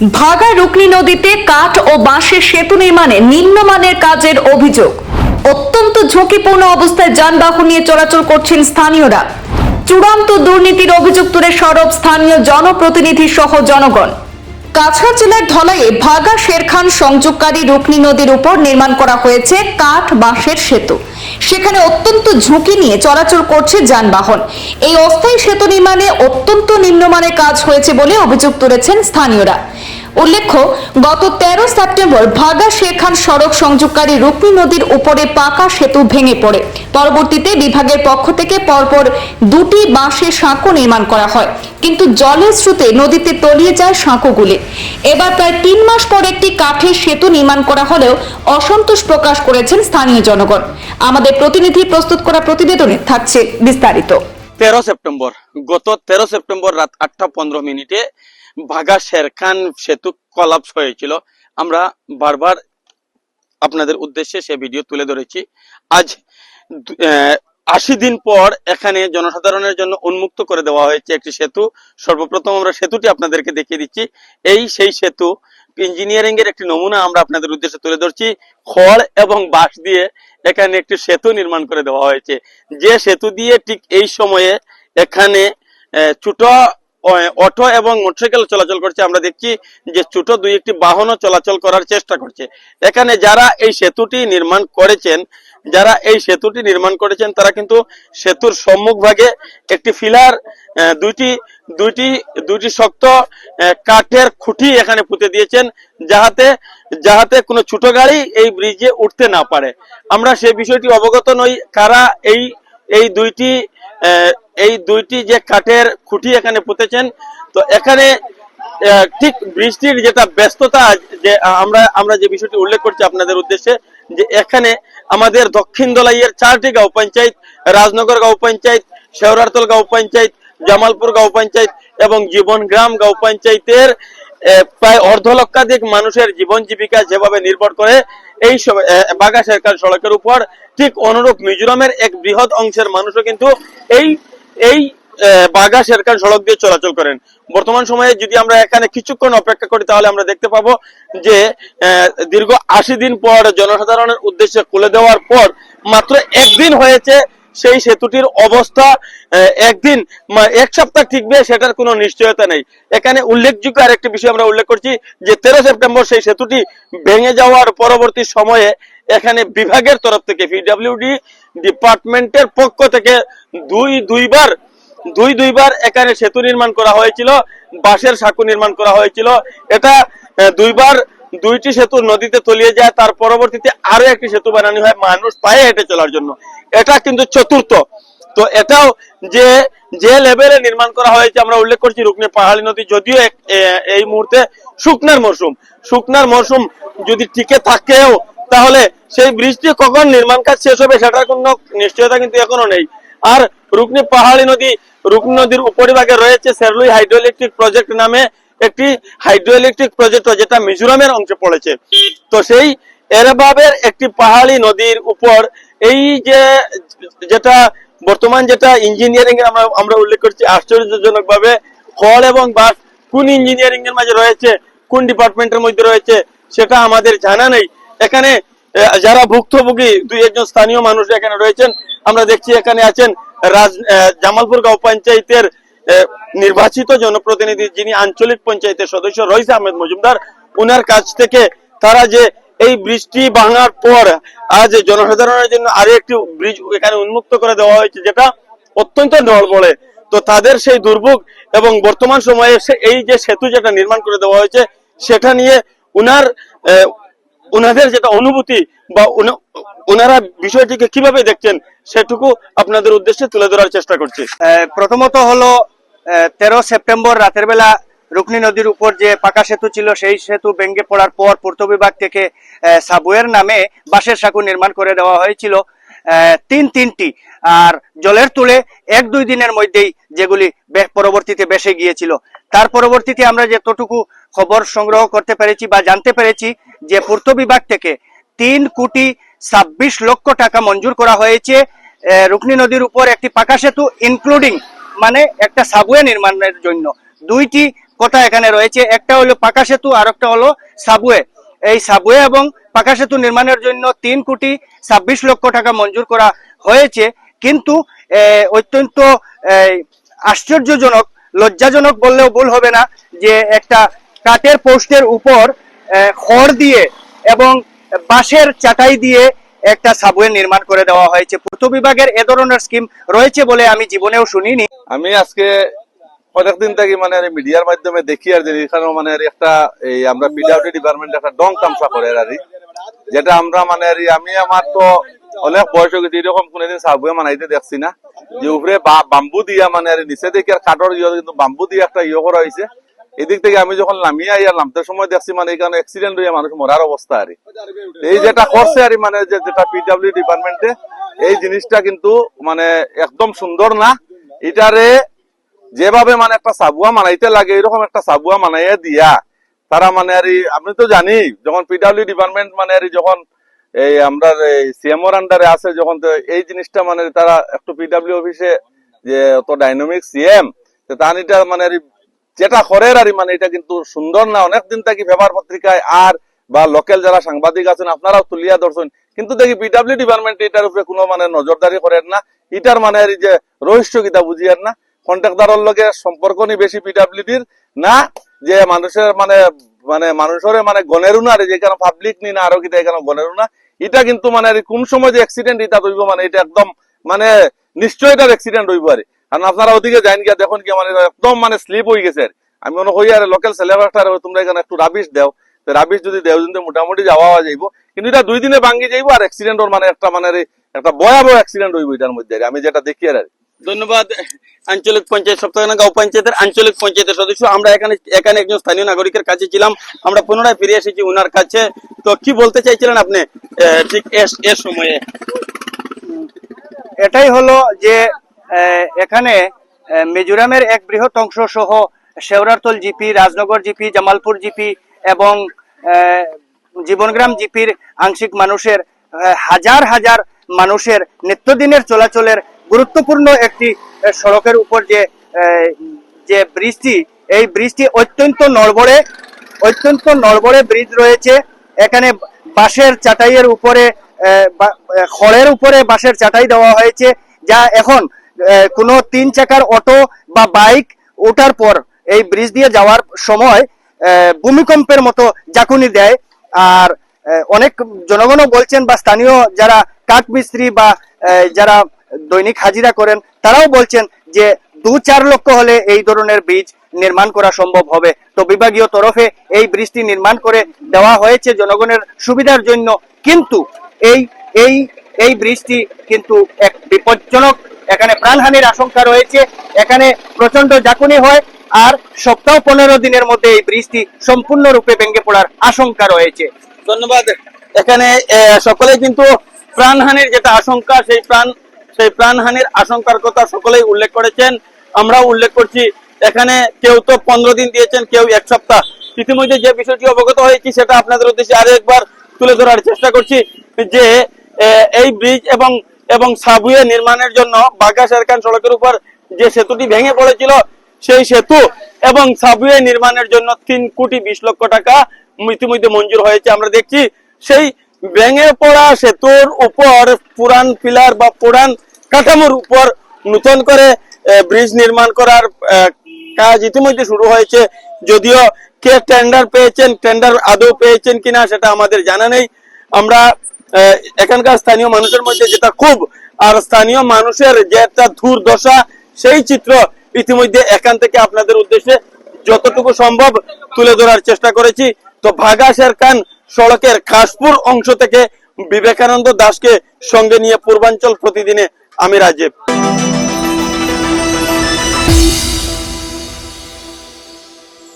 ভাগা রুকনি নদীতে কাঠ ও বাঁশের সেতু নির্মাণে নিম্নমানের কাজের অভিযোগ। অত্যন্ত ঝুঁকিপূর্ণ অবস্থায় যানবাহন নিয়ে চলাচল করছেন স্থানীয়রা। চূড়ান্ত দুর্নীতির অভিযোগ তুলে সরব স্থানীয় জনপ্রতিনিধি সহ জনগণ। কাছাড় জেলার ধলাইয়ে ভাগা শেরখান সংযোগকারী রুকনি নদীর উপর নির্মাণ করা হয়েছে কাঠ, বাঁশের সেতু। সেখানে অত্যন্ত ঝুঁকি নিয়ে চলাচল করছে যানবাহন। এই অস্থায়ী সেতু নির্মাণে অত্যন্ত নিম্নমানের কাজ হয়েছে বলে অভিযোগ তুলেছেন স্থানীয়রা। উল্লেখ্য, গত তেরো সেপ্টেম্বর ভাগা শেরখান সড়ক সংযোগকারী রূপনী নদীর উপরে পাকা সেতু ভেঙে পড়ে। পরবর্তীতে বিভাগের পক্ষ থেকে পরপর দুটি বাঁশের সাঁকো নির্মাণ করা হয়, কিন্তু জলের স্রোতে নদীতে তলিয়ে যায় সাঁকোগুলি। এবার প্রায় তিন মাস পর একটি কাঠের সেতু নির্মাণ করা হলেও অসন্তোষ প্রকাশ করেছেন স্থানীয় জনগণ। আমাদের প্রতিনিধি প্রস্তুত করা প্রতিবেদনে থাকছে বিস্তারিত। তেরো সেপ্টেম্বর, গত তেরো সেপ্টেম্বর রাত আটটা পনেরো মিনিটে ভাগা শেরখান সেতু কলাপস হয়েছিল। আমরা বারবার আপনাদের উদ্দেশ্যে সে ভিডিও তুলে ধরেছি। আজ আশি দিন পর এখানে জনসাধারণের জন্য উন্মুক্ত করে দেওয়া হয়েছে একটি সেতু। সর্বপ্রথম আমরা সেতুটি আপনাদেরকে দেখিয়ে দিচ্ছি। এই সেই সেতু ইঞ্জিনিয়ারিং এর একটি নমুনা আমরা আপনাদের উদ্দেশ্যে তুলে ধরছি। খড় এবং বাঁশ দিয়ে এখানে একটি সেতু নির্মাণ করে দেওয়া হয়েছে। যে সেতু দিয়ে ঠিক এই সময়ে এখানে ছোট অটো এবং মোটরসাইকেল চলাচল করছে। আমরা দেখছি যে ছোট দুই একটি বাহনও চলাচল করার চেষ্টা করছে। এখানে যারা এই সেতুটি নির্মাণ করেছেন, যারা এই সেতুটি নির্মাণ করেছেন, তারা কিন্তু সেতুর সম্মুখ ভাগে একটি ফিলার দুইটি দুইটি দুইটি শক্ত কাঠের খুঁটি এখানে পুঁতে দিয়েছেন যাহাতে যাহাতে কোনো ছোট গাড়ি এই ব্রিজে উঠতে না পারে। আমরা সেই বিষয়টি অবগত নই কারা এই এই দুইটি এই দুইটি যে কাঠের খুঁটি এখানে পুঁতেছেন, তো এখানে ঠিক বৃষ্টির যেটা ব্যস্ততা যে আমরা আমরা যে বিষয়টি উল্লেখ করছি আপনাদের উদ্দেশ্যে, যে এখানে আমাদের দক্ষিণ দলাইয়ের চারটি গাঁও পঞ্চায়েত, রাজনগর গাঁও পঞ্চায়েত, শেওরারতল গাঁও পঞ্চায়েত, জামালপুর গাঁও পঞ্চায়েত এবং জীবনগ্রাম গাঁও পঞ্চায়েতের প্রায় অর্ধ লক্ষাধিক মানুষের জীবন জীবিকা যেভাবে নির্ভর করে এই বাগা সরকার সড়কের উপর, ঠিক অনুরূপ মিজোরামের এক বৃহৎ অংশের মানুষও কিন্তু এই এই বাগা শেরখান সড়ক দিয়ে চলাচল করেন। বর্তমান সময়ে যদি আমরা এখানে কিছুক্ষণ অপেক্ষা করি, তাহলে আমরা দেখতে পাবো যে দীর্ঘ আশি দিন পর জনসাধারণের উদ্দেশ্যে খুলে দেওয়ার পর মাত্র একদিন হয়েছে সেই সেতুটির অবস্থা একদিন এক সপ্তাহ টিকবে সেটার কোনো নিশ্চয়তা নেই। এখানে উল্লেখযোগ্য আর আরেকটি বিষয় আমরা উল্লেখ করছি যে তেরো সেপ্টেম্বর সেই সেতুটি ভেঙে যাওয়ার পরবর্তী সময়ে এখানে বিভাগের তরফ থেকে পিডাব্লিউডি ডিপার্টমেন্টের পক্ষ থেকে দুই, দুইবার দুই, দুইবার এখানে সেতু নির্মাণ করা হয়েছিল, বাঁশের সাঁকু নির্মাণ করা হয়েছিল। এটা দুইবার দুইটি সেতু নদীতে তলিয়ে যায়, তার পরবর্তীতে আরও একটি সেতু বানানো হয় মানুষ পায়ে হেঁটে চলার জন্য। এটা কিন্তু চতুর্থ। তো এটাও যে যে লেভেলে নির্মাণ করা হয়েছে, আমরা উল্লেখ করছি রুকনি পাহাড়ি নদী, যদিও এই মুহূর্তে শুকনার মরশুম। শুকনার মরশুম যদি টিকে থাকেও, তাহলে সেই ব্রিজটি কখন নির্মাণ কাজ শেষ হবে সেটার কোনো নিশ্চয়তা কিন্তু এখনও নেই। আর রুকনি পাহাড়ি নদী রুকনি নদীর উপরিভাগে রয়েছে সেরলুই হাইড্রো ইলেকট্রিক প্রজেক্ট নামে একটি হাইড্রো ইলেকট্রিক প্রজেক্ট যেটা মিজোরামের অংশে পড়েছে। তো সেই এরভাবের একটি পাহাড়ি নদীর উপর এই যে যেটা বর্তমান যেটা ইঞ্জিনিয়ারিং এর আমরা আমরা উল্লেখ করছি আশ্চর্যজনক ভাবে খড় এবং বাস কোন ইঞ্জিনিয়ারিং এর মাঝে রয়েছে, কোন ডিপার্টমেন্টের মধ্যে রয়েছে, সেটা আমাদের জানা নেই। এখানে যারা ভুক্তভোগী, দুই একজন স্থানীয় মানুষ এখানে রয়েছেন, আমরা দেখছি এখানে আছেন রাজ জামালপুর গাঁও পঞ্চায়েতের নির্বাচিত জনপ্রতিনিধি যিনি আঞ্চলিক পঞ্চায়েতের সদস্য রয়েছে আহমেদ মজুমদার, উনার কাছ থেকে তারা যে এই বৃষ্টি ভাঙার পর আজ জনসাধারণের জন্য আরও একটি ব্রিজ এখানে উন্মুক্ত করে দেওয়া হয়েছে, যেটা অত্যন্ত নড়বড়ে। তো তাদের সেই দুর্ভোগ এবং বর্তমান সময়ে এই যে সেতু যেটা নির্মাণ করে দেওয়া হয়েছে, সেটা নিয়ে উনার উনাদের যেটা অনুভূতি বা উনারা বিষয়টিকে কীভাবে দেখছেন, সেটুকু আপনাদের উদ্দেশ্যে তুলে ধরার চেষ্টা করছি। প্রথমত হলো তেরো সেপ্টেম্বর রাতের বেলা রুকনি নদীর উপর যে পাকা সেতু ছিল, সেই সেতু ভেঙে পড়ার পর পূর্ত বিভাগ থেকে সাবুয়ের নামে বাঁশের সাঁকু নির্মাণ করে দেওয়া হয়েছিল তিন তিনটি। আর জলের তুলে এক দুই দিনের মধ্যেই যেগুলি পরবর্তীতে বেসে গিয়েছিল। তার পরবর্তীতে আমরা যতটুকু খবর সংগ্রহ করতে পেরেছি বা জানতে পেরেছি যে পূর্ত বিভাগ থেকে তিন কোটি ছাব্বিশ লক্ষ টাকা মঞ্জুর করা হয়েছে রুকনি নদীর উপর একটি পাকা সেতু ইনক্লুডিং মানে একটা সাবওয়ে নির্মাণের জন্য। দুইটি কথা এখানে রয়েছে, একটা হলো পাকা সেতু, আর একটা হলো সাবওয়ে। এই সাবওয়ে এবং পাকা সেতু নির্মাণের জন্য তিন কোটি ছাব্বিশ লক্ষ টাকা মঞ্জুর করা হয়েছে। কিন্তু অত্যন্ত আশ্চর্যজনক, লজ্জাজনক বললেও ভুল হবে না যে একটা কাঠের পোস্টের উপর খড় দিয়ে এবং বাঁশের চাটাই দিয়ে একটা সাবওয়ে নির্মাণ করে দেওয়া হয়েছে। পূর্ত বিভাগের এ ধরনের স্কিম রয়েছে বলে আমি জীবনেও শুনিনি। আমি আজকে অনেকদিন থেকে মানে মিডিয়ার মাধ্যমে দেখি আর যে এখানে মানে একটা এই আমরা পিডাব্লিউডি ডিপার্টমেন্ট একটা ডং তামসা করে আর যেটা আমরা মানে আমি আমার তো অনেক বয়স হয়ে গেছে, এরকম কোনোদিন সাবুয়ে মানাইতে দেখছি না। যে উপরে বাম্বু দিয়া মানে নিচে দেখি আর কাঠর কিন্তু বাম্বু দিয়ে একটা ইয়ে করা হয়েছে। এদিক থেকে আমি যখন নামিয়ে আই আর নামতে সময় দেখছি মানে এখানে অ্যাক্সিডেন্ট হয়ে মানুষ মরার অবস্থা আর। এই যেটা করছে আর মানে যেটা পিডাব্লিউ ডিপার্টমেন্টে এই জিনিসটা কিন্তু মানে একদম সুন্দর না। এটারে যেভাবে মানে একটা সাবুয়া মানাইতে লাগে, এরকম একটা সাবুয়া মানাইয়া দিয়া, তারা মানে আর এই- আপনি তো জানি, যখন পিডাব্লিউ ডিপার্টমেন্ট মানে আর এই যখন এই আমরা সিএমওর আন্ডারে আছে, যখন তো এই জিনিসটা মানে তারা একটু পিডাব্লিউ অফিসে যে অত ডাইনামিক সিএম তার এটা মানে এই যেটা করে আর মানে এটা কিন্তু সুন্দর না, অনেকদিন থাকি পেপার পত্রিকায়, আর বা লোকাল যারা সাংবাদিক আছেন, আপনারাও তুলিয়া ধরছেন। কিন্তু দেখি পিডাব্লিউ ডিপার্টমেন্ট এটার উপরে কোনো মানে নজরদারি করেন না। এটার মানে যে রহস্য কিতা বুঝিয়ার না। কন্ট্রাক্টারের লগে সম্পর্ক নি বেশি পিডাব্লিউডির না, যে মানুষের মানে মানে মানুষের মানে গনেরু না যে যেখানে পাবলিক নি না, আরও কিতা এখানে গনেরু না এটা কিন্তু মানে কোন সময় যে অ্যাক্সিডেন্ট এটা হইব মানে এটা একদম মানে নিশ্চয় এটার অ্যাক্সিডেন্ট হইব আর। কারণ আপনারা ওদিকে যাইন গিয়া দেখুন কি মানে একদম মানে স্লিপ হয়ে গেছে। আমি মনে হই আর লোকাল সিলেবাসটা তোমরা এখানে একটু রাবিশ দেও। তো রাবিশ যদি দেও যদি মোটামুটি যাওয়া যাইব। কিন্তু এটা দুই দিনে ভাঙ্গি যাইব আর অ্যাক্সিডেন্টর মানে একটা মানে একটা ভয়াবহ অ্যাক্সিডেন্ট হইব এটার মধ্যে আর। আমি যেটা দেখি আর ধন্যবাদ। আঞ্চলিক পঞ্চায়েত সপ্তাহখানা গাঁও পঞ্চায়েতের আঞ্চলিক পঞ্চায়েতের সদস্য। আমরা এখানে এখানে একজন স্থানীয় নাগরিকের কাছে ছিলাম। আমরা পুনরায় ফিরে এসেছি উনার কাছে। তো কি বলতে চাইছিলেন আপনি? আহ, ঠিক এস এর সময়ে। এটাই হলো যে এখানে মিজোরামের এক বৃহৎ অংশ সহ Sheorartal GP, Rajnagar GP, Jamalpur GP এবং জীবনগ্রাম জিপির আংশিক মানুষের হাজার হাজার মানুষের নিত্যদিনের চলাচলের গুরুত্বপূর্ণ একটি সড়কের উপর যে যে ব্রিজটি, এই ব্রিজটি অত্যন্ত নড়বড়ে অত্যন্ত নড়বড়ে ব্রিজ রয়েছে। এখানে বাঁশের চাটাইয়ের উপরে খড়ের উপরে বাঁশের চাটাই দেওয়া হয়েছে, যা এখন কোনো তিন চাকার অটো বা বাইক ওঠার পর এই ব্রিজ দিয়ে যাওয়ার সময় ভূমিকম্পের মতো জাকুনি দেয়। আর অনেক জনগণও বলছেন বা স্থানীয় যারা কাঠ মিস্ত্রি বা যারা দৈনিক হাজিরা করেন, তারাও বলছেন যে দু চার লক্ষ হলে এই ধরনের ব্রিজ নির্মাণ করা সম্ভব হবে। তো বিভাগীয় তরফে এই ব্রিজটি নির্মাণ করে দেওয়া হয়েছে জনগণের সুবিধার জন্য। কিন্তু এই এই এই ব্রিজটি কিন্তু এক বিপজ্জনক এখানে প্রাণহানির আশঙ্কা রয়েছে এখানে প্রচণ্ড জাকুনি হয় আর সপ্তাহ পনেরো দিনের মধ্যে এই ব্রিজটি সম্পূর্ণরূপে ভেঙে পড়ার আশঙ্কা রয়েছে। ধন্যবাদ। এখানে সকলে কিন্তু প্রাণহানির যেটা আশঙ্কা সেই প্রাণ সেই প্রাণহানির আশঙ্কার কথা সকলেই উল্লেখ করেছেন। আমরাও উল্লেখ করছি এখানে কেউ তো পনেরো দিন দিয়েছেন কেউ এক সপ্তাহ। ইতিমধ্যে যে বিষয়টি অবগত হয়েছি সেটা আপনাদের উদ্দেশ্যে আরও একবার তুলে ধরার চেষ্টা করছি যে এই ব্রিজ এবং এবং সাবুয়ে নির্মাণের জন্য বাঘা শেরখান সড়কের উপর যে সেতুটি ভেঙে পড়েছিল, সেই সেতু এবং সাবওয়ে নির্মাণের জন্য তিন কোটি বিশ লক্ষ টাকা ইতিমধ্যে মঞ্জুর হয়েছে। আমরা দেখছি সেই ভেঙে পড়া সেতুর উপর পুরান পিলার বা পুরান কাঠামোর উপর নতুন করে ব্রিজ নির্মাণ করার কাজ ইতিমধ্যে শুরু হয়েছে। যদিও কে টেন্ডার পেয়েছেন, টেন্ডার আদৌ পেয়েছেন কিনা সেটা আমাদের জানা নেই। আমরা এখানকার স্থানীয় মানুষের মধ্যে যেটা খুব, আর স্থানীয় মানুষের যে একটা দুর্দশা, সেই চিত্র ইতিমধ্যে এখান থেকে আপনাদের উদ্দেশ্যে যতটুকু সম্ভব তুলে ধরার চেষ্টা করেছি। তো ভাগা শেরখান সড়কের কাশপুর অংশ থেকে বিবেকানন্দ দাসকে সঙ্গে নিয়ে পূর্বাঞ্চল প্রতিদিনে আমি রাজীব।